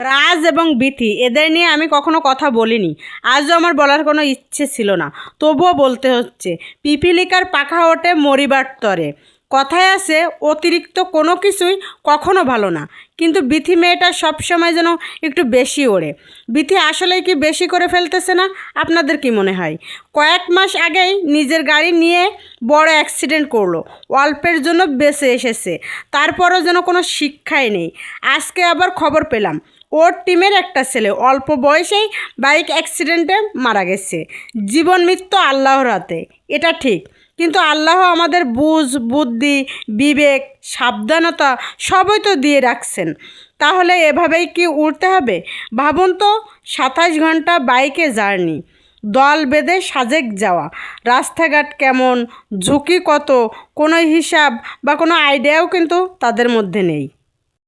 রাজ এবং বিথি, এদের নিয়ে আমি কখনো কথা বলিনি। আজও আমার বলার কোনো ইচ্ছে ছিল না। তবুও বলতে হচ্ছে, পিপিলিকার পাখা ওঠে মরিবার তরে। কথায় আছে, অতিরিক্ত কোনো কিছুই কখনো ভালো না। কিন্তু বিথি মেয়েটা সবসময় যেন একটু বেশি ওড়ে। বিথি আসলেই কি বেশি করে ফেলতেছে না? আপনাদের কি মনে হয়? কয়েক মাস আগেই নিজের গাড়ি নিয়ে বড় অ্যাক্সিডেন্ট করল। অল্পের জন্য বেঁচে এসেছে। তারপরও যেন কোনো শিক্ষাই নেই। আজকে আবার খবর পেলাম। ওর টিমের একটা ছেলে অল্প বয়সেই বাইক অ্যাক্সিডেন্টে মারা গেছে। জীবন মৃত্যু আল্লাহর হাতে। এটা ঠিক। কিন্তু আল্লাহ আমাদের বুঝ, বুদ্ধি, বিবেক, সাবধানতা সবই তো দিয়ে রাখছেন। তাহলে এভাবেই কি উঠতে হবে? ভাবুন তো, সাতাশ ঘণ্টা বাইকে জার্নি, দল বেঁধে সাজেক যাওয়া, রাস্তাঘাট কেমন, ঝুঁকি কত, কোনো হিসাব বা কোনো আইডিয়াও কিন্তু তাদের মধ্যে নেই।